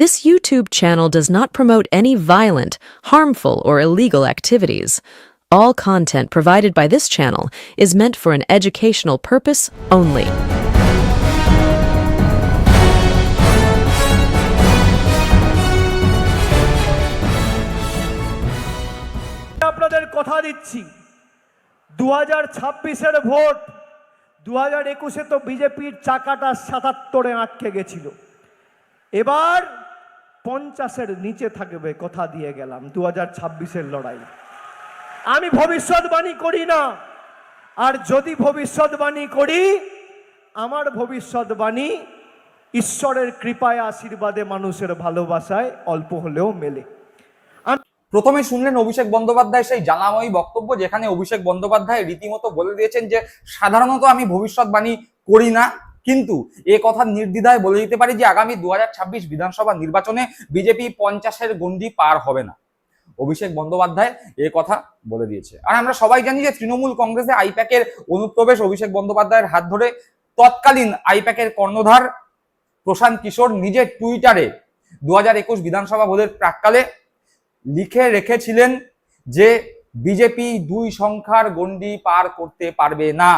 This YouTube channel does not promote any violent, harmful, or illegal activities. All content provided by this channel is meant for an educational purpose only. আপনাদের কথা দিচ্ছি দু হাজার ছাব্বিশের vote দু হাজার একুশে তো বিজেপির চাকাটা সাতাত্তরে আটকে গেছিল এবার পঞ্চাশের নিচে থাকবে কথা দিয়ে গেলাম দু হাজার ছাব্বিশের লড়াই। আমি ভবিষ্যৎবাণী করি না, আর যদি ভবিষ্যৎবাণী করি, আমার ভবিষ্যৎবাণী ঈশ্বরের কৃপায়, আশীর্বাদে, মানুষের ভালোবাসায় অল্প হলেও মেলে। প্রথমে শুনলেন অভিষেক বন্দ্যোপাধ্যায় সেই জানাময়ী বক্তব্য, যেখানে অভিষেক বন্দ্যোপাধ্যায় রীতিমতো বলে দিয়েছেন যে, সাধারণত আমি ভবিষ্যৎবাণী করি না। কিন্তু এ কথা নির্দ্বিধায় বলে দিতে পারি যে আগামী দুহাজার ছাব্বিশ বিধানসভা নির্বাচনে বিজেপি পঞ্চাশের গন্ডি পার হবে না। অভিষেক বন্দ্যোপাধ্যায় এ কথা বলে দিয়েছে। আর আমরা সবাই জানি যে তৃণমূল কংগ্রেসে আইপ্যাকের অনুপ্রবেশ, অভিষেক বন্দ্যোপাধ্যায়ের হাত ধরে তৎকালীন আইপ্যাকের কর্ণধার প্রশান্ত কিশোর নিজের টুইটারে দু একুশ বিধানসভা ভোটের প্রাককালে লিখে রেখেছিলেন যে বিজেপি দুই সংখ্যার গণ্ডি পার করতে পারবে না।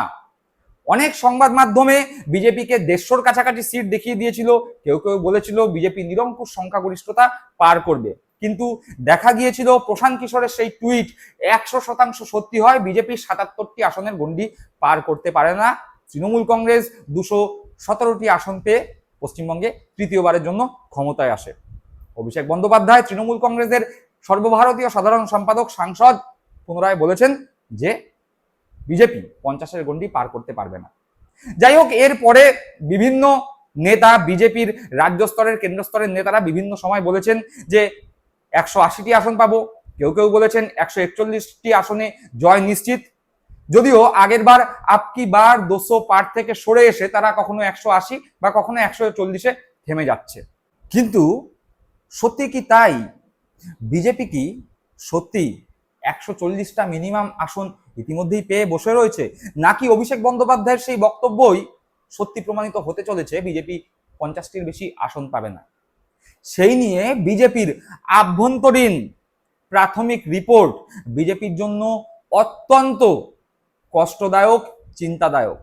অনেক সংবাদ মাধ্যমে বিজেপিকে দেড়শোর কাছাকাছি সিট দেখিয়ে দিয়েছিল, কেউ কেউ বলেছিল বিজেপি নিরঙ্কুশ সংখ্যাগরিষ্ঠতা পার করবে। কিন্তু দেখা গিয়েছিল প্রশান্ত কিশোরের সেই টুইট একশো শতাংশ সত্যি হয়, বিজেপি সাতাত্তরটি আসনের গণ্ডি পার করতে পারে না। তৃণমূল কংগ্রেস দুশো সতেরোটি আসন পেয়ে পশ্চিমবঙ্গে তৃতীয়বারের জন্য ক্ষমতায় আসে। অভিষেক বন্দ্যোপাধ্যায় তৃণমূল কংগ্রেসের সর্বভারতীয় সাধারণ সম্পাদক, সাংসদ, পুনরায় বলেছেন যে বিজেপি পঞ্চাশের গণ্ডি পার করতে পারবে না। যাই হোক এরপরে বিভিন্ন নেতা বিজেপির রাজ্য স্তরের, কেন্দ্র স্তরের নেতারা বিভিন্ন সময় বলেছেন যে একশো আশিটি আসন পাবো। কেউ কেউ বলেছেন একশো একচল্লিশটি আসনে জয় নিশ্চিত। যদিও আগের বার আপকি বার দুশো পার থেকে সরে এসে তারা কখনো একশো আশি বা কখনো একশো চল্লিশে থেমে যাচ্ছে। কিন্তু সত্যি কি তাই? বিজেপি কি সত্যি একশো চল্লিশটা মিনিমাম আসন ইতিমধ্যেই পেয়ে বসে রয়েছে। নাকি অভিষেক বন্দ্যোপাধ্যায়ের সেই বক্তব্যই সত্যি প্রমাণিত হতে চলেছে, বিজেপি পঞ্চাশটির বেশি আসন পাবে না। সেই নিয়ে বিজেপির আভ্যন্তরীণ প্রাথমিক রিপোর্ট বিজেপির জন্য অত্যন্ত কষ্টদায়ক, চিন্তাদায়ক।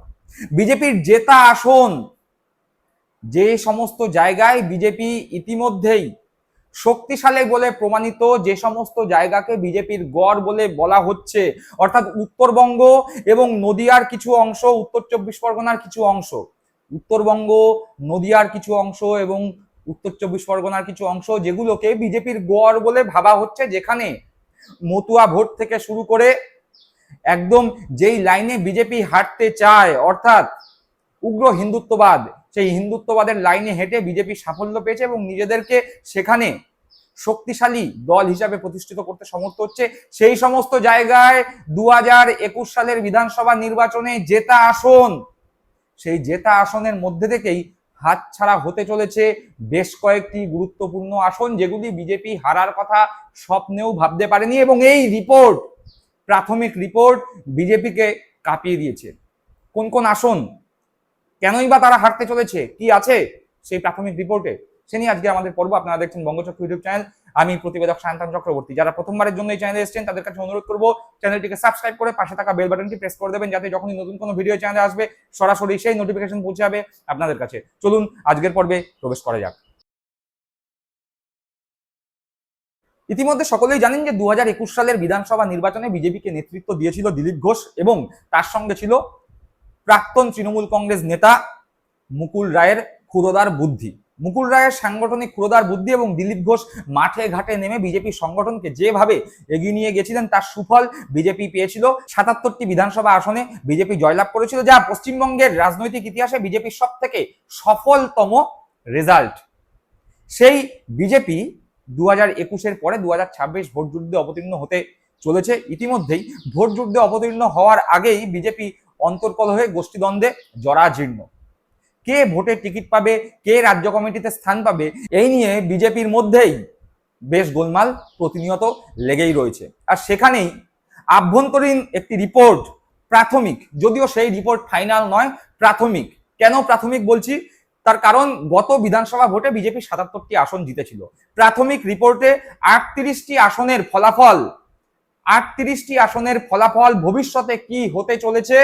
বিজেপির জেতা আসন যে সমস্ত জায়গায় বিজেপি ইতিমধ্যেই শক্তিশালী বলে প্রমাণিত যে সমস্ত জায়গাকে বিজেপির গড় বলে বলা হচ্ছে, অর্থাৎ উত্তরবঙ্গ এবং নদিয়ার কিছু অংশ, উত্তর চব্বিশ পরগনার কিছু অংশ, উত্তরবঙ্গ, নদিয়ার কিছু অংশ এবং উত্তর চব্বিশ পরগনার কিছু অংশ যেগুলোকে বিজেপির গড় বলে ভাবা হচ্ছে, যেখানে মতুয়া ভোট থেকে শুরু করে একদম যেই লাইনে বিজেপি হাঁটতে চায়, অর্থাৎ উগ্র হিন্দুত্ববাদ, সেই হিন্দুত্ববাদের লাইনে হেঁটে বিজেপি সাফল্য পেয়েছে এবং নিজেদেরকে সেখানে শক্তিশালী দল হিসাবে প্রতিষ্ঠিত করতে সমর্থ হচ্ছে। সেই সমস্ত জায়গায় দু সালের বিধানসভা নির্বাচনে জেতা আসন, সেই জেতা আসনের মধ্যে থেকেই হাতছাড়া হতে চলেছে বেশ কয়েকটি গুরুত্বপূর্ণ আসন, যেগুলি বিজেপি হারার কথা স্বপ্নেও ভাবতে পারেনি এবং এই রিপোর্ট, প্রাথমিক রিপোর্ট বিজেপিকে কাঁপিয়ে দিয়েছে। কোন কোন আসন কেনই বা তারা হারতে চলেছে, কি আছে সেই প্রাথমিক রিপোর্টে? সে নিয়ে আজকে আমাদের পর্ব আপনারা দেখছেন বঙ্গচক্র ইউটিউব চ্যানেল। আমি প্রতিবেদক সায়ন্তান চক্রবর্তী। যারা প্রথমবারের জন্য এই চ্যানেলে এসেছেন, তাদের কাছে অনুরোধ করব, চ্যানেলটিকে সাবস্ক্রাইব করে পাশে থাকা বেল বাটনটি প্রেস করে দেবেন, যাতে যখনই নতুন কোনো ভিডিও চ্যানেলে আসবে, সরাসরি সেই নোটিফিকেশন যাবে আপনাদের কাছে। চলুন, আজকের পর্বে প্রবেশ করা যাক। ইতিমধ্যে সকলেই জানেন যে দু হাজার একুশ সালের বিধানসভা নির্বাচনে বিজেপিকে নেতৃত্ব দিয়েছিল দিলীপ ঘোষ এবং তার সঙ্গে ছিল প্রাক্তন তৃণমূল কংগ্রেস নেতা মুকুল রায়ের ক্ষুরোদার বুদ্ধি। মুকুল রায়ের সাংগঠনিক ক্ষুরোদার বুদ্ধি এবং দিলীপ ঘোষ মাঠে ঘাটে নেমে বিজেপি সংগঠনকে যেভাবে এগিয়ে নিয়ে গেছিলেন, তার সুফল বিজেপি পেয়েছিল। সাতাত্তরটি বিধানসভা আসনে বিজেপি জয়লাভ করেছিল, যা পশ্চিমবঙ্গের রাজনৈতিক ইতিহাসে বিজেপির সব থেকে সফলতম রেজাল্ট সেই বিজেপি দু হাজার একুশের পরে দু হাজার ছাব্বিশ ভোট যুদ্ধে অবতীর্ণ হতে চলেছে। ইতিমধ্যেই ভোট যুদ্ধে অবতীর্ণ হওয়ার আগেই বিজেপি অন্তর্কল হয়ে গোষ্ঠীদ্বন্দ্বে জরাজীর্ণ। কে ভোটের টিকিট পাবে, কে রাজ্য কমিটিতে স্থান পাবে, এই নিয়ে বিজেপির মধ্যেই বেশ গোলমাল প্রতিনিয়ত লেগেই রয়েছে। আর সেখানেই আভ্যন্তরীণ একটি রিপোর্ট প্রাথমিক, যদিও সেই রিপোর্ট ফাইনাল নয়, প্রাথমিক। কেন প্রাথমিক বলছি? তার কারণ গত বিধানসভা ভোটে বিজেপি সাতাত্তরটি আসন জিতেছিল। প্রাথমিক রিপোর্টে আটত্রিশটি আসনের ফলাফল, আটত্রিশটি আসনের ফলাফল ভবিষ্যতে কি হতে চলেছে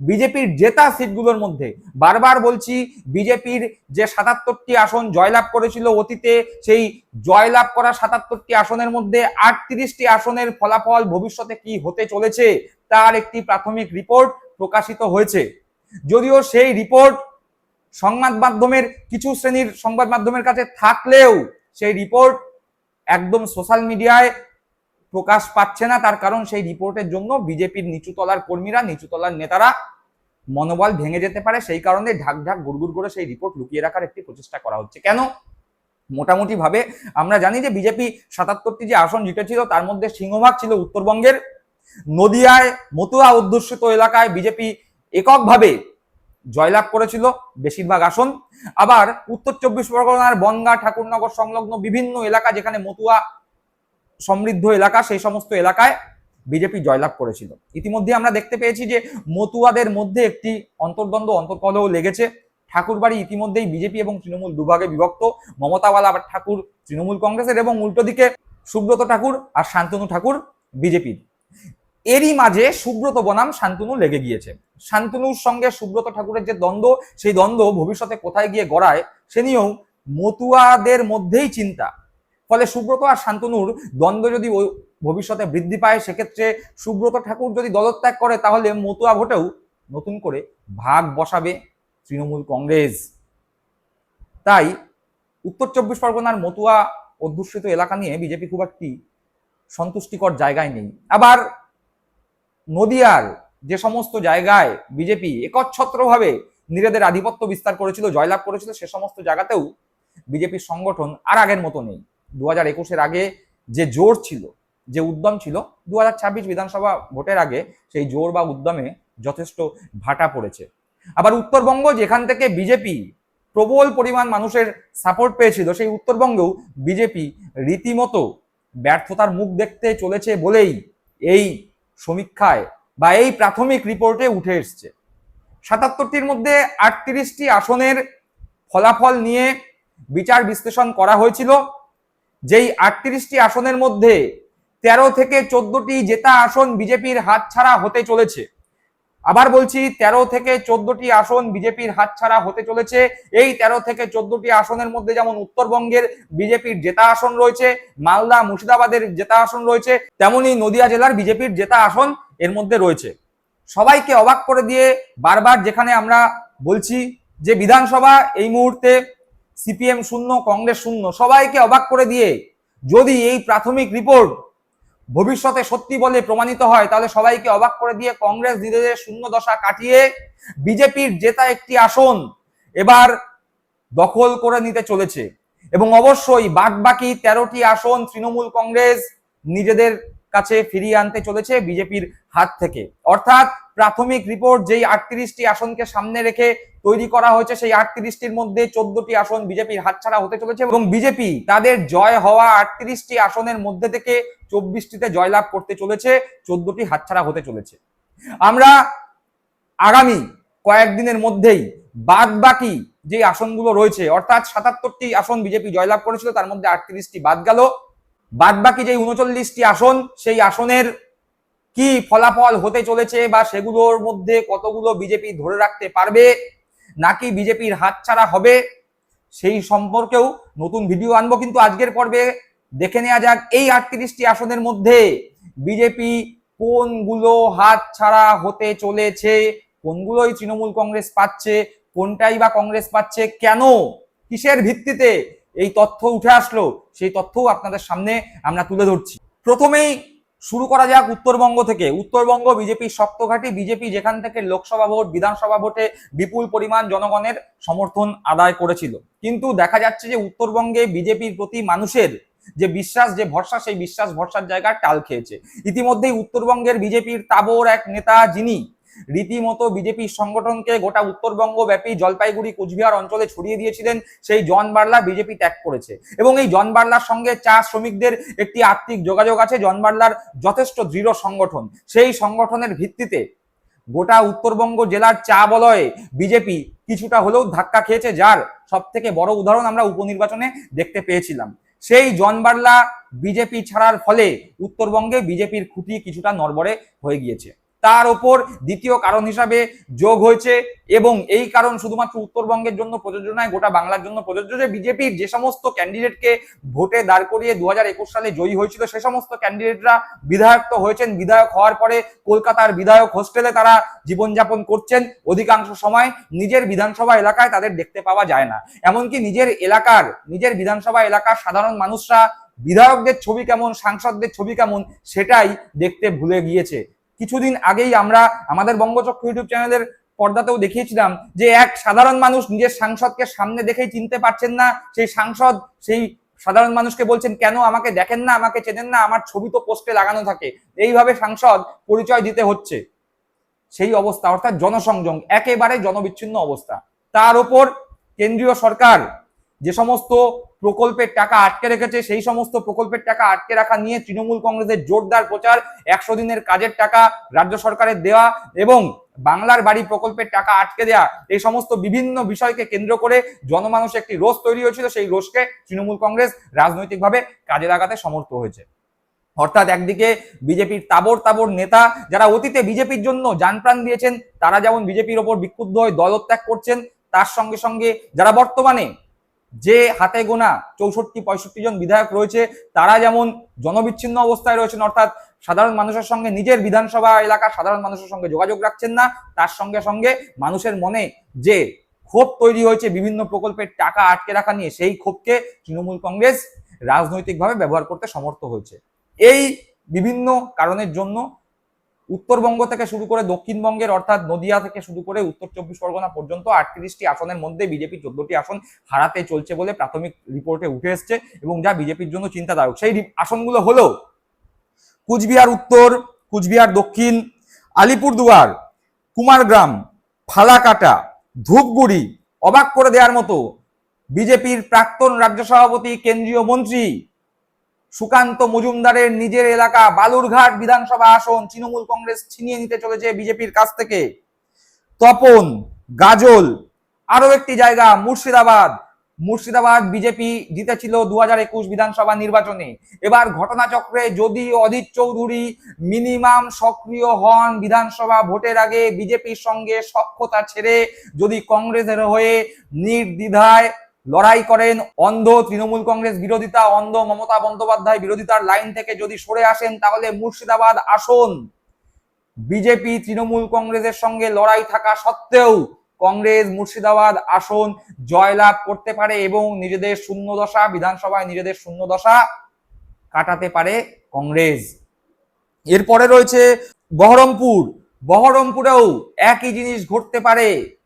বিজেপির জেতা সিটগুলোর মধ্যে। বারবার বলছি, বিজেপির যে সাতাত্তরটি আসন জয়লাভ করেছিল অতীতে, সেই জয়লাভ করা সাতাত্তরটি আসনের মধ্যে আটত্রিশটি আসনের ফলাফল ভবিষ্যতে কি হতে চলেছে, তার একটি প্রাথমিক রিপোর্ট প্রকাশিত হয়েছে। যদিও সেই রিপোর্ট সংবাদ মাধ্যমের কিছু শ্রেণির সংবাদ মাধ্যমের কাছে থাকলেও সেই রিপোর্ট একদম সোশ্যাল মিডিয়ায় প্রকাশ পাচ্ছে না, তার কারণ সেই রিপোর্টের জন্য বিজেপির নিচুতলার কর্মীরা, নিচুতলার নেতারা মনোবল ভেঙে যেতে পারে। সেই কারণে ঢাক ঢাক গুড়গুড় করে সেই রিপোর্ট লুকিয়ে রাখার একটি প্রচেষ্টা করা হচ্ছে। কেন? মোটামুটি ভাবে আমরা জানি যে বিজেপি সাতাত্তরটি যে আসন জিতেছিল, তার মধ্যে সিংহভাগ ছিল উত্তরবঙ্গের। নদিয়ায় মতুয়া অধ্যুষিত এলাকায় বিজেপি এককভাবে জয়লাভ করেছিল বেশিরভাগ আসন। আবার উত্তর চব্বিশ পরগনার বনগা, ঠাকুরনগর সংলগ্ন বিভিন্ন এলাকা যেখানে মতুয়া সমৃদ্ধ এলাকা, সেই সমস্ত এলাকায় বিজেপি জয়লাভ করেছিল। ইতিমধ্যে আমরা দেখতে পেয়েছি যে মতুয়াদের মধ্যে একটি অন্তর্দ্বন্দ্ব, অন্তর্কলহ লেগেছে। ঠাকুরবাড়ি ইতিমধ্যেই বিজেপি এবং তৃণমূল দুভাগে বিভক্ত। মমতাওয়ালা ঠাকুর, তৃণমূল কংগ্রেসের এবং উল্টো দিকে সুব্রত ঠাকুর আর শান্তনু ঠাকুর বিজেপির। এরই মাঝে সুব্রত বনাম শান্তনু লেগে গিয়েছে। শান্তনুর সঙ্গে সুব্রত ঠাকুরের যে দ্বন্দ্ব, সেই দ্বন্দ্ব ভবিষ্যতে কোথায় গিয়ে গড়ায়, সে নিয়েও মতুয়াদের মধ্যেই চিন্তা। ফলে সুব্রত আর শান্তনুর দ্বন্দ্ব যদি ও- ভবিষ্যতে বৃদ্ধি পায়, সেক্ষেত্রে সুব্রত ঠাকুর যদি দলত্যাগ করে, তাহলে মতুয়া ভোটেও নতুন করে ভাগ বসাবে তৃণমূল কংগ্রেস। তাই উত্তর চব্বিশ পরগনার মতুয়া অধ্যুষিত এলাকা নিয়ে বিজেপি খুব একটি সন্তুষ্টিকর জায়গায় নেই। আবার নদিয়ার যে সমস্ত জায়গায় বিজেপি একচ্ছত্রভাবে নিজেদের আধিপত্য বিস্তার করেছিল, জয়লাভ করেছিল, সে সমস্ত জায়গাতেও বিজেপির সংগঠন আর আগের মতো নেই। দু হাজার একুশের আগে যে জোর ছিল, যে উদ্যম ছিল দু হাজার ছাব্বিশ বিধানসভা ভোটের আগে সেই জোর বা উদ্যমে যথেষ্ট ভাটা পড়েছে। আবার উত্তরবঙ্গ যেখান থেকে বিজেপি প্রবল পরিমাণ মানুষের সাপোর্ট পেয়েছিল, সেই উত্তরবঙ্গেও বিজেপি রীতিমতো ব্যর্থতার মুখ দেখতে চলেছে বলেই এই সমীক্ষায় বা এই প্রাথমিক রিপোর্টে উঠে এসছে। সাতাত্তরটির মধ্যে আটত্রিশটি আসনের ফলাফল নিয়ে বিচার বিশ্লেষণ করা হয়েছিল। যেই আটত্রিশটি আসনের মধ্যে তেরো থেকে চোদ্দটি জেতা আসন বিজেপির হাতছাড়া হতে চলেছে। আবার বলছি, তেরো থেকে চোদ্দটি আসন বিজেপির হাতছাড়া হতে চলেছে। এই তেরো থেকে চোদ্দটি আসনের মধ্যে যেমন উত্তরবঙ্গের বিজেপির জেতা আসন রয়েছে, মালদা, মুর্শিদাবাদের জেতা আসন রয়েছে, তেমনি নদিয়া জেলার বিজেপির জেতা আসন এর মধ্যে রয়েছে। সবাইকে অবাক করে দিয়ে বারবার যেখানে আমরা বলছি যে বিধানসভা এই মুহূর্তে সিপিএম শূন্য, কংগ্রেস শূন্য, সবাইকে অবাক করে দিয়ে যদি এই প্রাথমিক রিপোর্ট ভবিষ্যতে সত্যি বলে প্রমাণিত হয়, তাহলে সবাইকে অবাক করে দিয়ে কংগ্রেস ধীরে ধীরে শূন্য দশা কাটিয়ে বিজেপির জেতা একটি আসন এবার দখল করে নিতে চলেছে। এবং অবশ্যই বাদ বাকি তেরোটি আসন তৃণমূল কংগ্রেস নিজেদের কাছে ফিরিয়ে আনতে চলেছে বিজেপির হাত থেকে। অর্থাৎ প্রাথমিক রিপোর্ট যেই আটত্রিশটি আসনকে সামনে রেখে তৈরি করা হয়েছে, সেই আটত্রিশটির মধ্যে চোদ্দটি আসন বিজেপির হাতছাড়া হতে চলেছে এবং বিজেপি তাদের জয় হওয়া আটত্রিশটি আসনের মধ্যে থেকে চব্বিশটিতে জয়লাভ করতে চলেছে, চোদ্দটি হাতছাড়া হতে চলেছে। আমরা আগামী কয়েকদিনের মধ্যেই বাদ বাকি যে আসনগুলো রয়েছে, অর্থাৎ সাতাত্তরটি আসন বিজেপি জয়লাভ করেছিল, তার মধ্যে আটত্রিশটি বাদ গেল। বাদ বাকি যে উনচল্লিশটি আসন, সেই আসনের কি ফলাফল হতে চলেছে বা সেগুলোর মধ্যে কতগুলো বিজেপি ধরে রাখতে পারবে, নাকি বিজেপির হাতছাড়া হবে, সেই সম্পর্কেও নতুন ভিডিও আনব। কিন্তু আজকের পর্বে দেখে নেওয়া যাক, এই আটত্রিশটি আসনের মধ্যে বিজেপি কোনগুলো হাত ছাড়া হতে চলেছে, কোনগুলোই তৃণমূল কংগ্রেস পাচ্ছে, কোনটাই বা কংগ্রেস পাচ্ছে, কেন, কিসের ভিত্তিতে এই তথ্য উঠে আসলো, সেই তথ্যও আপনাদের সামনে আমরা তুলে ধরছি। প্রথমেই শুরু করা যাক উত্তরবঙ্গ থেকে। উত্তরবঙ্গ, বিজেপি শক্তঘাটি বিজেপি যেখান থেকে লোকসভা ভোট, বিধানসভা ভোটে বিপুল পরিমাণ জনগণের সমর্থন আদায় করেছিল। কিন্তু দেখা যাচ্ছে যে উত্তরবঙ্গে বিজেপির প্রতি মানুষের যে বিশ্বাস, যে ভরসা, সেই বিশ্বাস ভরসার জায়গা টাল খেয়েছে। ইতিমধ্যেই উত্তরবঙ্গের বিজেপির তাবর এক নেতা যিনি রীতিমতো বিজেপি সংগঠনকে গোটা উত্তরবঙ্গ ব্যাপী জলপাইগুড়ি কুচবিহার অঞ্চলে ছড়িয়ে দিয়েছিলেন, সেই জন বার্লা বিজেপি ত্যাগ করেছে। এবং এই জন বার্লার সঙ্গে চা শ্রমিকদের একটি আর্থিক যোগাযোগ আছে, জন বার্লার যথেষ্ট দৃঢ় সংগঠন। সেই সংগঠনের ভিত্তিতে গোটা উত্তরবঙ্গ জেলার চা বলয়ে বিজেপি কিছুটা হলেও ধাক্কা খেয়েছে, যার সব থেকে বড় উদাহরণ আমরা উপনির্বাচনে দেখতে পেয়েছিলাম। সেই জন বার্লা বিজেপি ছাড়ার ফলে উত্তরবঙ্গে বিজেপির খুঁটি কিছুটা নড়বড়ে হয়ে গিয়েছে। তার ওপর দ্বিতীয় কারণ হিসাবে যোগ হয়েছে এবং এই কারণ শুধুমাত্র উত্তরবঙ্গের জন্য প্রযোজ্য নয়, গোটা বাংলার জন্য প্রযোজ্য যে বিজেপির যে সমস্ত ক্যান্ডিডেটকে ভোটে দাঁড় করিয়ে দু হাজার একুশ সালে জয়ী হয়েছিল, সে সমস্ত ক্যান্ডিডেটরা বিধায়ক তো হয়েছেন। বিধায়ক হওয়ার পরে কলকাতার বিধায়ক হোস্টেলে তারা জীবনযাপন করছেন। অধিকাংশ সময় নিজের বিধানসভা এলাকায় তাদের দেখতে পাওয়া যায় না। এমনকি নিজের এলাকার, নিজের বিধানসভা এলাকার সাধারণ মানুষরা বিধায়কদের ছবি কেমন, সাংসদদের ছবি কেমন, সেটাই দেখতে ভুলে গিয়েছে। কিছুদিন আগেই আমরা আমাদের বঙ্গচক্র ইউটিউব চ্যানেলের পর্দাতেও দেখিয়েছিলাম যে এক সাধারণ মানুষ নিজের সাংসদকে সামনে দেখেই চিনতে পারছেন না। সেই সাংসদ, সেই সাধারণ মানুষকে বলছেন, কেন আমাকে দেখেন না, আমাকে চেনেন না, আমার ছবি তো পোস্টে লাগানো থাকে। এইভাবে সাংসদ পরিচয় দিতে হচ্ছে। সেই অবস্থা, অর্থাৎ জনসংযোগ, একেবারে জনবিচ্ছিন্ন অবস্থা। তার ওপর কেন্দ্রীয় সরকার যে সমস্ত প্রকল্পের টাকা আটকে রেখেছে, সেই সমস্ত প্রকল্পের টাকা আটকে রাখা নিয়ে তৃণমূল কংগ্রেসের জোরদার প্রচার, একশো দিনের কাজের টাকা রাজ্য সরকারের দেওয়া এবং বাংলার বাড়ি প্রকল্পের টাকা আটকে দেওয়া এই সমস্ত বিভিন্ন বিষয়কে কেন্দ্র করে জনমানুষে একটি রোষ তৈরি হয়েছিল, সেই রোষকে তৃণমূল কংগ্রেস রাজনৈতিকভাবে কাজে লাগাতে সমর্থ হয়েছে। অর্থাৎ একদিকে বিজেপির তাবর তাবর নেতা যারা অতীতে বিজেপির জন্য জানপ্রাণ দিয়েছেন, তারা যেমন বিজেপির ওপর বিক্ষুব্ধ হয়ে দলত্যাগ করছেন, তার সঙ্গে সঙ্গে যারা বর্তমানে যে হাতে গোনা চৌষট্টি, পঁয়ষট্টি জন বিধায়ক রয়েছে, তারা যেমন জনবিচ্ছিন্ন অবস্থায় রয়েছেন, অর্থাৎ সাধারণ মানুষের সঙ্গে নিজের বিধানসভা এলাকার সাধারণ মানুষের সঙ্গে যোগাযোগ রাখছেন না, তার সঙ্গে সঙ্গে মানুষের মনে যে ক্ষোভ তৈরি হয়েছে, বিভিন্ন প্রকল্পের টাকা আটকে রাখা নিয়ে, সেই ক্ষোভকে তৃণমূল কংগ্রেস রাজনৈতিকভাবে ব্যবহার করতে সমর্থ হয়েছে। এই বিভিন্ন কারণের জন্য উত্তরবঙ্গ থেকে শুরু করে দক্ষিণবঙ্গের অর্থাৎ নদিয়া থেকে শুরু করে উত্তর চব্বিশ পরগনা পর্যন্ত আটত্রিশটি আসনের মধ্যে বিজেপি চোদ্দটি আসন হারাতে চলছে বলে প্রাথমিক রিপোর্টে উঠে এসছে এবং যা বিজেপির জন্য চিন্তাদায়ক। সেই আসনগুলো হলো কুচবিহার উত্তর, কুচবিহার দক্ষিণ, আলিপুরদুয়ার, কুমারগ্রাম, ফালাকাটা, ধূপগুড়ি অবাক করে দেওয়ার মতো বিজেপির প্রাক্তন রাজ্য সভাপতি, কেন্দ্রীয় মন্ত্রী সুকান্ত মজুমদারের নিজের এলাকা বালুরঘাট বিধানসভা আসন তৃণমূল কংগ্রেস ছিনিয়ে নিতে চলেছে বিজেপির কাছ থেকে। তপন, গাজল আরও একটি জায়গা, মুর্শিদাবাদ। মুর্শিদাবাদ বিজেপি জিতেছিল দু হাজার একুশ বিধানসভা নির্বাচনে। এবার ঘটনাচক্রে যদি অধীর চৌধুরী মিনিমাম সক্রিয় হন বিধানসভা ভোটের আগে, বিজেপির সঙ্গে সক্ষতা ছেড়ে যদি কংগ্রেসের হয়ে নির্দ্বিধায় লড়াই করেন অন্ধ তৃণমূল কংগ্রেস বিরোধিতা, অন্ধ মমতা বন্দ্যোপাধ্যায় বিরোধিতার লাইন থেকে যদি সরে আসেন, তাহলে মুর্শিদাবাদ আসন। বিজেপি তৃণমূল কংগ্রেসের সঙ্গে লড়াই থাকা সত্ত্বেও কংগ্রেস মুর্শিদাবাদ আসন, জয়লাভ করতে পারে এবং নিজেদের শূন্য দশা, বিধানসভায় নিজেদের শূন্য দশা কাটাতে পারে কংগ্রেস। এরপরে রয়েছে বহরমপুর। বহরমপুরেও একই জিনিস ঘটতে পারে।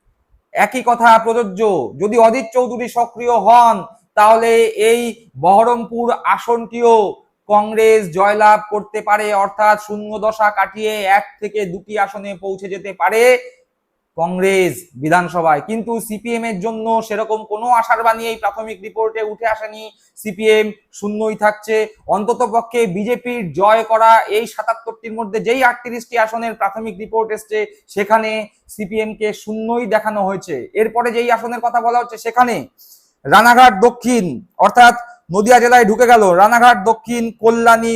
একই কথা প্রযোজ্য। যদি অদিত চৌধুরী সক্রিয় হন, তাহলে এই বহরমপুর আসনটিও কংগ্রেস জয়লাভ করতে পারে। অর্থাৎ শূন্য দশা কাটিয়ে এক থেকে দুটি আসনে পৌঁছে যেতে পারে। কংগ্রেস বিধানসভায়। কিন্তু সিপিএম এর জন্য সেরকম কোনো আশার বাণী এই প্রাথমিক রিপোর্টে উঠে আসেনি। সিপিএম শূন্যই থাকছে। অন্তত পক্ষে বিজেপির জয় করা এই সাতাত্তরটির মধ্যে যেই আটত্রিশটি আসনের প্রাথমিক রিপোর্ট এসছে, সেখানে সিপিএম কে শূন্যই দেখানো হয়েছে। এরপরে যেই আসনের কথা বলা হচ্ছে, সেখানে রানাঘাট দক্ষিণ, অর্থাৎ নদিয়া জেলায় ঢুকে গেল। রানাঘাট দক্ষিণ, কল্যাণী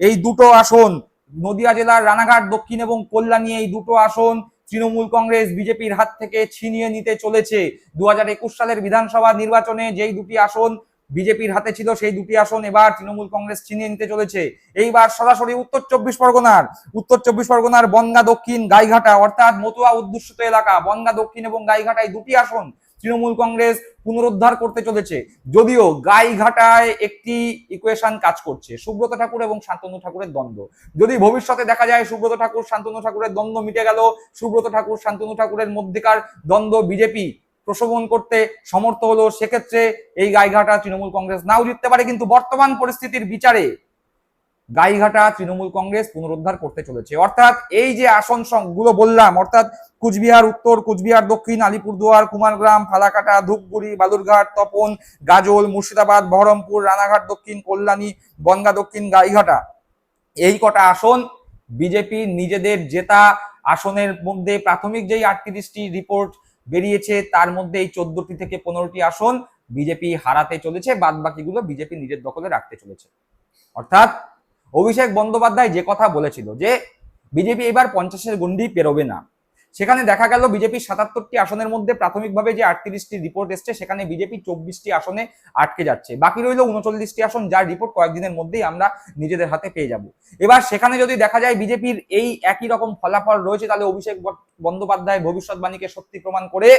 এই দুটো আসন, নদিয়া জেলার রানাঘাট দক্ষিণ এবং কল্যাণী এই দুটো আসন তৃণমূল কংগ্রেস বিজেপির হাত থেকে ছিনিয়ে নিতে চলেছে। দু হাজার একুশ সালের বিধানসভা নির্বাচনে যেই দুটি আসন বিজেপির হাতে ছিল, সেই দুটি আসন এবার তৃণমূল কংগ্রেস ছিনিয়ে নিতে চলেছে। এইবার সরাসরি উত্তর চব্বিশ পরগনার, উত্তর চব্বিশ পরগনার বনগা দক্ষিণ গাইঘাটা, অর্থাৎ মতুয়া উদ্দুষ্ট এলাকা। বনগা দক্ষিণ এবং গাইঘাটায় দুটি আসন তৃণমূল কংগ্রেস পুনরুদ্ধার করতে চলেছে। যদিও গাইঘাটায় একটি ইকুয়েশন কাজ করছে, সুব্রত ঠাকুর এবং শান্তনু ঠাকুরের দ্বন্দ্ব। যদি ভবিষ্যতে দেখা যায় সুব্রত ঠাকুর, শান্তনু ঠাকুরের দ্বন্দ্ব মিটে গেল, সুব্রত ঠাকুর, শান্তনু ঠাকুরের মধ্যেকার দ্বন্দ্ব বিজেপি প্রশমন করতে সমর্থ হলো, সেক্ষেত্রে এই গাইঘাটা তৃণমূল কংগ্রেস নাও জিততে পারে, কিন্তু বর্তমান পরিস্থিতির বিচারে গাইঘাটা তৃণমূল কংগ্রেস পুনরুদ্ধার করতে চলেছে। অর্থাৎ এই যে আসনগুলো বললাম, অর্থাৎ কুচবিহার উত্তর, কুচবিহার দক্ষিণ, আলিপুরদুয়ার, কুমারগ্রাম, ফালাকাটা, ধূপগুড়ি, বালুরঘাট, তপন, গাজল, মুর্শিদাবাদ, বহরমপুর, রানাঘাট দক্ষিণ, কল্যাণী বনগা দক্ষিণ, গাইঘাটা। এই কটা আসন বিজেপি নিজেদের জেতা আসনের মধ্যে প্রাথমিক যেই আটত্রিশটি রিপোর্ট বেরিয়েছে, তার মধ্যে এই চোদ্দটি থেকে পনেরোটি আসন বিজেপি হারাতে চলেছে বাদ বাকিগুলো বিজেপি নিজের দখলে রাখতে চলেছে। অর্থাৎ অভিষেক বন্দ্যোপাধ্যায় যে কথা বলেছিল যে বিজেপি এবার পঞ্চাশের গন্ডি পেরোবে না। সেখানে দেখা গেল বিজেপি সাতাত্তরটি আসনের মধ্যে প্রাথমিকভাবে যে আটত্রিশটি রিপোর্ট এসছে, সেখানে বিজেপি চব্বিশটি আসনে আটকে যাচ্ছে। বাকি রইল উনচল্লিশটি আসন, যার রিপোর্ট কয়েকদিনের মধ্যেই আমরা নিজেদের হাতে পেয়ে যাব। এবার সেখানে যদি দেখা যায় বিজেপির এই একই রকম ফলাফল রয়েছে, তাহলে অভিষেক বন্দ্যোপাধ্যায় ভবিষ্যৎবাণীকে সত্যি প্রমাণ করে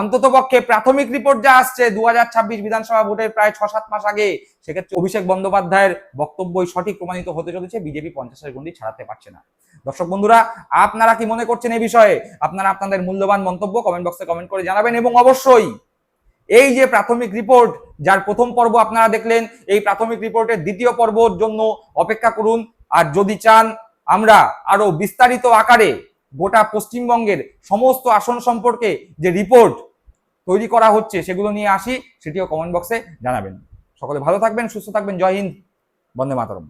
অন্তত পক্ষে প্রাথমিক রিপোর্ট যা আসছে দু হাজার ছাব্বিশ বিধানসভা ভোটের প্রায় ছ সাত মাস আগে, সেক্ষেত্রে অভিষেক বন্দ্যোপাধ্যায়ের বক্তব্যই সঠিক প্রমাণিত হতে চলেছে, বিজেপি পঞ্চাশের গন্ডি ছাড়াতে পারছে না। দর্শক বন্ধুরা, আপনারা কি মনে করছেন এই বিষয়ে? আপনারা আপনাদের মূল্যবান মন্তব্য কমেন্ট বক্সে কমেন্ট করে জানাবেন এবং অবশ্যই এই যে প্রাথমিক রিপোর্ট যার প্রথম পর্ব আপনারা দেখলেন, এই প্রাথমিক রিপোর্টের দ্বিতীয় পর্বর জন্য অপেক্ষা করুন। আর যদি চান আমরা আরও বিস্তারিত আকারে গোটা পশ্চিমবঙ্গের সমস্ত আসন সম্পর্কে যে রিপোর্ট তৈরি করা হচ্ছে সেগুলো নিয়ে আসি, সেটিও কমেন্ট বক্সে জানাবেন। সকলে ভালো থাকবেন, সুস্থ থাকবেন, জয় হিন্দ, বন্দে মাতরম।